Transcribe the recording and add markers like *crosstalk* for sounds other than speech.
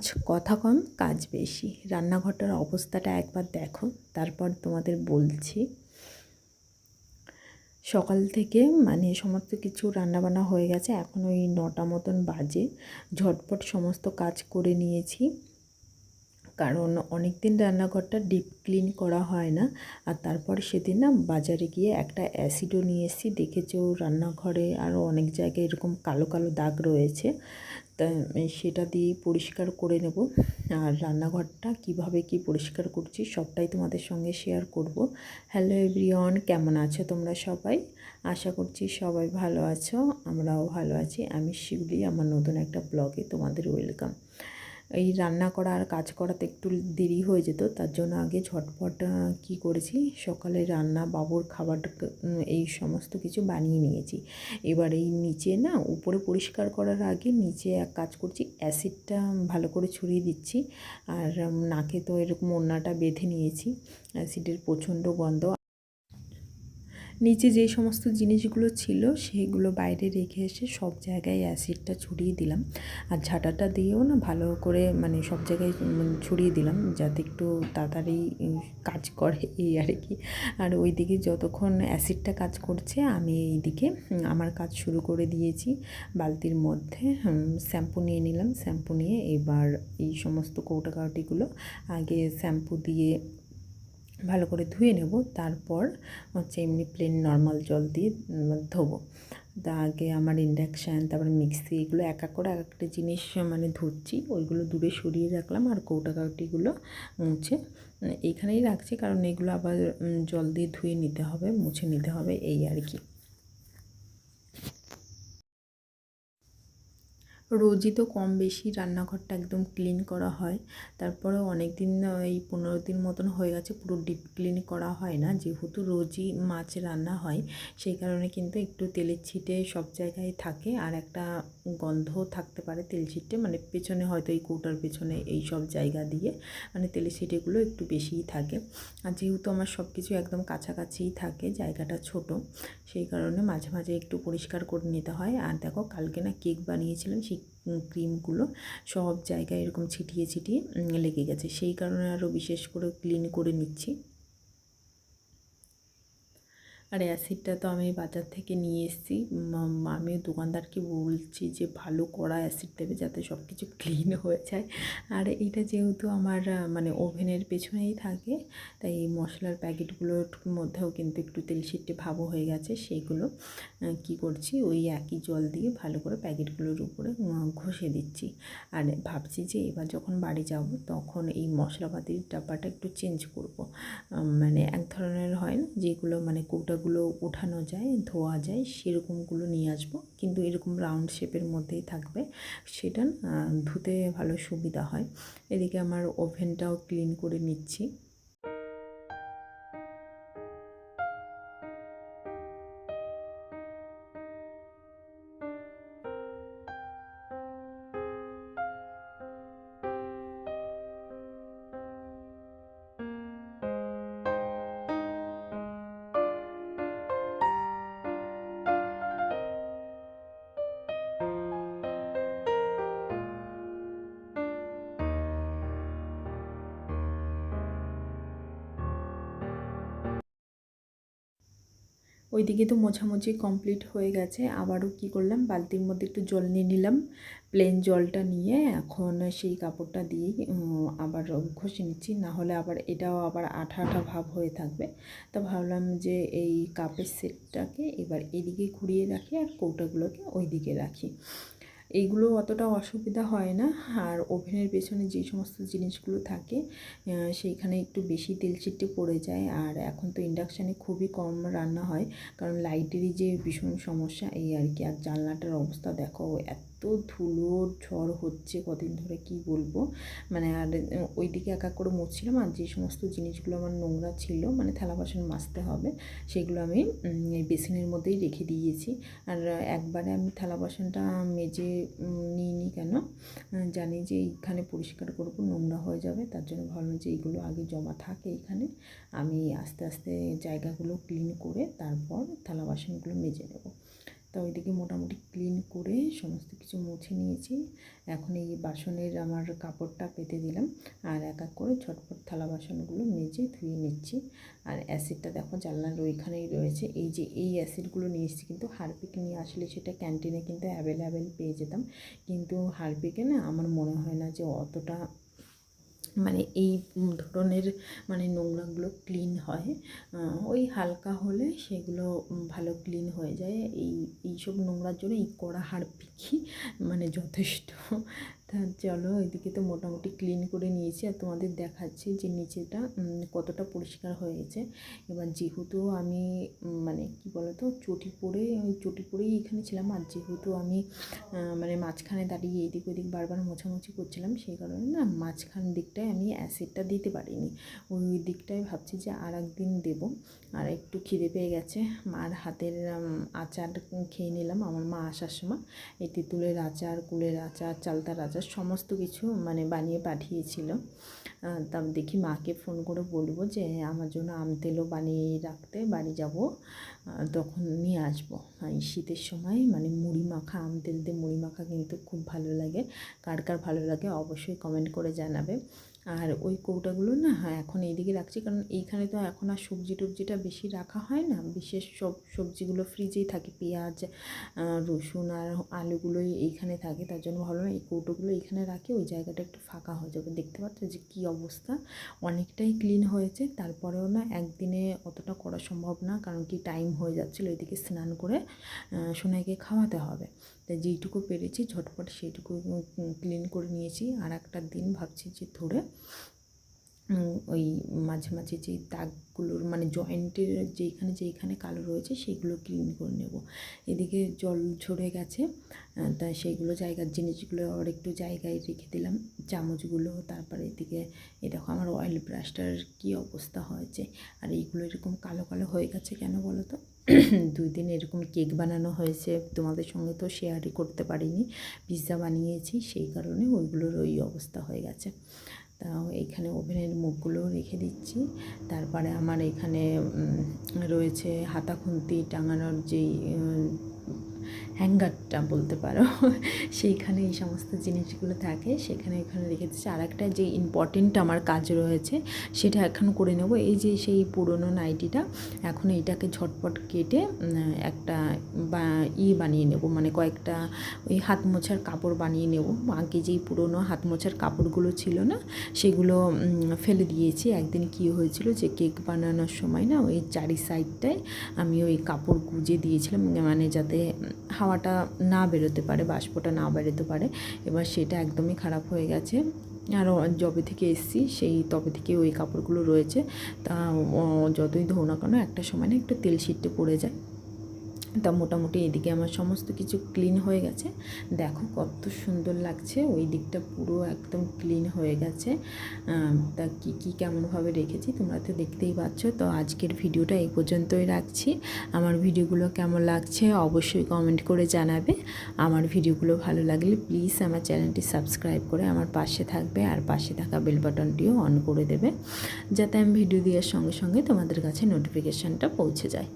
আজ কথা কম, কাজ বেশি। রান্নাঘরটার অবস্থাটা একবার দেখো, তারপর তোমাদের বলছি। সকাল থেকে মানে সমস্ত কিছু রান্নাবান্না হয়ে গেছে, এখন ওই নটা মতন বাজে। ঝটপট সমস্ত কাজ করে নিয়েছি। কারণ অনেক দিন রান্নাঘরটা ডিপ ক্লিন করা হয় না, আর তারপর সেদিন না বাজারে গিয়ে একটা অ্যাসিডও নিয়ে এসেছি। দেখেছ, রান্নাঘরে আরও অনেক জায়গায় এরকম কালো কালো দাগ রয়েছে। তা সেটা দিয়েই পরিষ্কার করে নেব। আর রান্নাঘরটা কীভাবে কি পরিষ্কার করছি সবটাই তোমাদের সঙ্গে শেয়ার করব। হ্যালো এভরিওয়ান কেমন আছো তোমরা সবাই? আশা করছি সবাই ভালো আছো, আমরাও ভালো আছি। আমি শিউলি, আমার নতুন একটা ব্লগে তোমাদের ওয়েলকাম এই রান্না করা আর কাজ করাতে একটু দেরি হয়ে যেত, তার জন্য আগে ঝটপট কি করেছি, সকালে রান্না, বাবুর খাবার এই সমস্ত কিছু বানিয়ে নিয়েছি। এবার এই নিচে না, উপরে পরিষ্কার করার আগে নিচে এক কাজ করছি, অ্যাসিডটা ভালো করে ছড়িয়ে দিচ্ছি, আর নাকে তো এরকম ওড়নাটা বেঁধে নিয়েছি, অ্যাসিডের প্রচণ্ড গন্ধ নিচে যে সমস্ত জিনিসগুলো ছিল সেগুলো বাইরে রেখে এসে সব জায়গায় অ্যাসিডটা ছড়িয়ে দিলাম। আর ঝাঁটাটা দিয়েও না ভালো করে মানে সব জায়গায় ছড়িয়ে দিলাম যাতে একটু তাড়াতাড়ি কাজ করে এই আর কি। আর ওই দিকে যতক্ষণ অ্যাসিডটা কাজ করছে আমি এই দিকে আমার কাজ শুরু করে দিয়েছি। বালতির মধ্যে শ্যাম্পু নিয়ে নিলাম। শ্যাম্পু নিয়ে এবার এই সমস্ত কৌটা কাউটিগুলো আগে শ্যাম্পু দিয়ে ভালো করে ধুয়ে নেব, তারপর হচ্ছে এমনি প্লেন নর্মাল জল দিয়ে ধোবো। তা আগে আমার ইন্ডাকশান তারপর মিক্সি এগুলো এক এক করে এক একটা জিনিস মানে ধরছি, ওইগুলো দূরে সরিয়ে রাখলাম আর কৌটা কাউটিগুলো মুছে। এইখানেই রাখছি, কারণ এগুলো আবার জল দিয়ে ধুয়ে নিতে হবে, মুছে নিতে হবে, এই আর কি। রোজই তো কম বেশি রান্নাঘরটা একদম ক্লিন করা হয়। তারপরেও অনেক দিন এই পনেরো দিন মতন হয়ে গেছে, পুরো ডিপ ক্লিন করা হয় না। যেহেতু রোজই মাছ রান্না হয়, সেই কারণে কিন্তু একটু তেলের ছিটে সব জায়গায় থাকে। আর একটা গন্ধও থাকতে পারে তেল ছিটে মানে পেছনে হয়তো এই কৌটার পেছনে এই সব জায়গা দিয়ে মানে তেলের ছিটেগুলো একটু বেশিই থাকে। আর যেহেতু আমার সব কিছু একদম কাছাকাছিই থাকে, জায়গাটা ছোট, সেই কারণে মাঝে মাঝে একটু পরিষ্কার করে নিতে হয়। আর দেখো, কালকে না কেক বানিয়েছিলাম, সেই ক্রিমগুলো সব জায়গায় এরকম ছিটিয়ে ছিটিয়ে লেগে গেছে। সেই কারণে আরও বিশেষ করে ক্লিন করে নিচ্ছি। আর অ্যাসিডটা তো আমি বাজার থেকে নিয়ে এসেছি। আমি দোকানদারকে বলছি যে, ভালো কড়া অ্যাসিড দেবে যাতে সব কিছু ক্লিন হয়ে যায়। আর এটা যেহেতু আমার মানে ওভেনের পেছনেই থাকে, তাই এই মশলার প্যাকেটগুলোর মধ্যেও কিন্তু একটু তেল ছিটে ভাবও হয়ে গেছে। সেইগুলো কি করছি, ওই একই জল দিয়ে ভালো করে প্যাকেটগুলোর উপরে ঘষে দিচ্ছি। আর ভাবছি যে, এবার যখন বাড়ি যাব, তখন এই মশলাপাতির ডাব্বাটা একটু চেঞ্জ করব। মানে এক ধরনের হয় না, যেগুলো মানে কৌটা যেগুলো ওঠানো যায়, ধোয়া যায়, সেরকমগুলো নিয়ে আসব। কিন্তু এরকম রাউন্ড শেপের মধ্যেই থাকবে। সেটা ধুতে ভালো সুবিধা হয়। এদিকে আমার ওভেনটাও ক্লিন করে নিচ্ছি। ওইদিকে তো মোছামুছি কমপ্লিট হয়ে গেছে। আবারও কি করলাম? বালতির মধ্যে একটু জল নিয়ে নিলাম। প্লেন জলটা নিয়ে এখন সেই কাপড়টা দিয়ে আবার ঘষে নিচ্ছি। না হলে আবার এটাও আবার আঠা আঠা ভাব হয়ে থাকবে। তো ভাবলাম যে এই কাপের সেটটাকে এবার এদিকে ঘুরিয়ে রাখি আর কৌটাগুলোকে ওইদিকে রাখি। এইগুলো অতটা অসুবিধা হয় না। আর ওভেনের পেছনে যে সমস্ত জিনিসগুলো থাকে সেইখানে একটু বেশি তেল চিটে পড়ে যায়। আর এখন তো ইন্ডাকশানে খুবই কম রান্না হয়। কারণ লাইটেরই যে ভীষণ সমস্যা, এই আর কি। আর জানলাটার অবস্থা দেখো, এত এত ধুলোর ঝড় হচ্ছে কদিন ধরে, কি বলব? মানে আর ওই দিকে এক এক করে মুছছিলাম আর যে সমস্ত জিনিসগুলো আমার নোংরা ছিল মানে থালা বাসন মাজতে হবে, সেগুলো আমি এই বেসিনের মধ্যেই রেখে দিয়েছি। আর একবারে আমি থালা বাসনটা মেজে নিইনি কেন? জানি যে এইখানে পরিষ্কার করব, নোংরা হয়ে যাবে, তার জন্য ভাবলাম যে এইগুলো আগে জমা থাকে এখানে আমি আস্তে আস্তে জায়গাগুলো ক্লিন করে তারপর থালা বাসনগুলো মেজে নেব। তা ওইদিকে মোটামুটি ক্লিন করে সমস্ত কিছু মুছে নিয়েছি। এখন এই বাসনের আমার কাপড়টা পেতে দিলাম। আর এক এক করে ঝটপট থালা বাসনগুলো মেজে ধুয়ে নিচ্ছি। আর অ্যাসিডটা দেখো, জানলার ওইখানেই রয়েছে। এই যে এই অ্যাসিডগুলো নিয়ে এসেছি, কিন্তু হারপিক নিয়ে আসলে সেটা ক্যান্টিনে কিন্তু অ্যাভেলেবেল পেয়ে যেতাম। কিন্তু হারপিকে না আমার মনে হয় না যে অতটা মানে এই ধরনের মানে নোংরাগুলো ক্লিন হয়। ওই হালকা হলে সেগুলো ভালো ক্লিন হয়ে যায়। এই, এইসব নোংরার জন্য এই কড়া হাড় পিখি মানে যথেষ্ট। তা চলো এদিকে তো মোটামুটি ক্লিন করে নিয়েছি আর তোমাদের দেখাচ্ছি যে নিচেটা কতটা পরিষ্কার হয়েছে। এবার যেহেতু আমি মানে কি বলতো, চটি পরে, ওই চটি পরেই এখানে ছিলাম আর যেহেতু আমি মানে মাঝখানে দাঁড়িয়ে এদিক ওদিক বারবার মোছামুছি করছিলাম, সেই কারণে না মাঝখান দিকটায় আমি অ্যাসিডটা দিতে পারিনি। ওই দিকটায় ভাবছি যে আর একদিন দেবো। আর একটু খিদে পেয়ে গেছে, মার হাতের আচার খেয়ে নিলাম। আমার মা আসার সময়, এই তেঁতুলের আচার, কুলের আচার, চালতার আচার সমস্ত কিছু মানে বানিয়ে পাঠিয়েছিল। তা দেখি মাকে ফোন করে বলব যে, আমার জন্য আম তেলও বানিয়ে রাখতে, বাড়ি যাব। তখন নিয়ে আসব। এই শীতের সময় মানে মুড়ি মাখা, আম তেল দিয়ে মুড়ি মাখা কিন্তু খুব ভালো লাগে। কার কার ভালো লাগে অবশ্যই কমেন্ট করে জানাবে। আর ওই কৌটাগুলো না হ্যাঁ এখন এইদিকে রাখছি। কারণ এইখানে তো এখন আর সবজি টবজিটা বেশি রাখা হয় না। বিশেষ সব সবজিগুলো ফ্রিজেই থাকে। পেঁয়াজ রসুন আর আলুগুলোই এইখানে থাকে। তার জন্য ভালো না। এই কৌটোগুলো এইখানে রাখি। ওই জায়গাটা একটু ফাঁকা হয়ে যাবে। দেখতে পাচ্ছ যে কী অবস্থা? অনেকটাই ক্লিন হয়েছে। তারপরেও না একদিনে অতটা করা সম্ভব না। কারণ কি টাইম হয়ে যাচ্ছিল এদিকে স্নান করে সোনাইকে খাওয়াতে হবে। তাই যেইটুকু পেরেছি ঝটপট সেইটুকু ক্লিন করে নিয়েছি। আর একটা দিন ভাবছি যে ধরে ওই মাঝে মাঝে যেই দাগগুলোর মানে জয়েন্টের যেইখানে যেইখানে কালো রয়েছে সেইগুলো ক্লিন করে নেব। এদিকে জল ঝরে গেছে তা সেইগুলো জায়গার জিনিসগুলো আর একটু জায়গায় রেখে দিলাম, চামচগুলো, তারপরে এদিকে দেখো আমার অয়েল ব্রাশটার কী অবস্থা হয়েছে। আর এইগুলো এরকম কালো কালো হয়ে গেছে কেন বলো তো? *clears throat* দুই দিন এরকম কেক বানানো হয়েছে, তোমাদের সঙ্গে তো শেয়ারই করতে পারিনি পিৎজা বানিয়েছি, সেই কারণে ওইগুলোর ওই অবস্থা হয়ে গেছে। তা এখানে ওভেনের মুখগুলো রেখে দিচ্ছি। তারপরে আমার এখানে রয়েছে হাতা খুন্তি টাঙানোর যেই হ্যাঙ্গারটা বলতে পারো। সেইখানে এই সমস্ত জিনিসগুলো থাকে। সেখানে এখানে রেখে দিচ্ছি আর একটা যে ইম্পর্টেন্ট আমার কাজ রয়েছে, সেটা এখন করে নেব। এই যে সেই পুরনো নাইটিটা, এখন এইটাকে ঝটপট কেটে একটা বা, ই বানিয়ে নেব। মানে কয়েকটা ওই হাত মোছার কাপড় বানিয়ে নেব। আগে যেই পুরনো হাত মোছার কাপড়গুলো ছিল না, সেগুলো ফেলে দিয়েছি। একদিন কি হয়েছিল যে কেক বানানোর সময় না, ওই চারি সাইডটায় আমি ওই কাপড় গুজে দিয়েছিলাম। মানে যাতে হাওয়াটা না বেরোতে পারে, বাষ্পটা না বেরোতে পারে, এবার সেটা একদমই খারাপ হয়ে গেছে। আর যবে থেকে এসছি, সেই তবে থেকে ওই কাপড়গুলো রয়েছে। তা যতই ধো না কেন, একটা সময় না একটু তেল ছিটতে পড়ে যায়। তা মোটামুটি এদিকে আমার সমস্ত কিছু ক্লিন হয়ে গেছে। দেখো কত সুন্দর লাগছে, ওই দিকটা পুরো একদম ক্লিন হয়ে গেছে। তা কী কী কেমনভাবে রেখেছি তোমরা তো দেখতেই পাচ্ছ। তো আজকের ভিডিওটা এই পর্যন্তই রাখছি। আমার ভিডিওগুলো কেমন লাগছে অবশ্যই কমেন্ট করে জানাবে। আমার ভিডিওগুলো ভালো লাগলে প্লিজ আমার চ্যানেলটি সাবস্ক্রাইব করে আমার পাশে থাকবে আর পাশে থাকা বেল বাটনটিও অন করে দেবে। যাতে আমি ভিডিও দেওয়ার সঙ্গে সঙ্গে তোমাদের কাছে নোটিফিকেশানটা পৌঁছে যায়।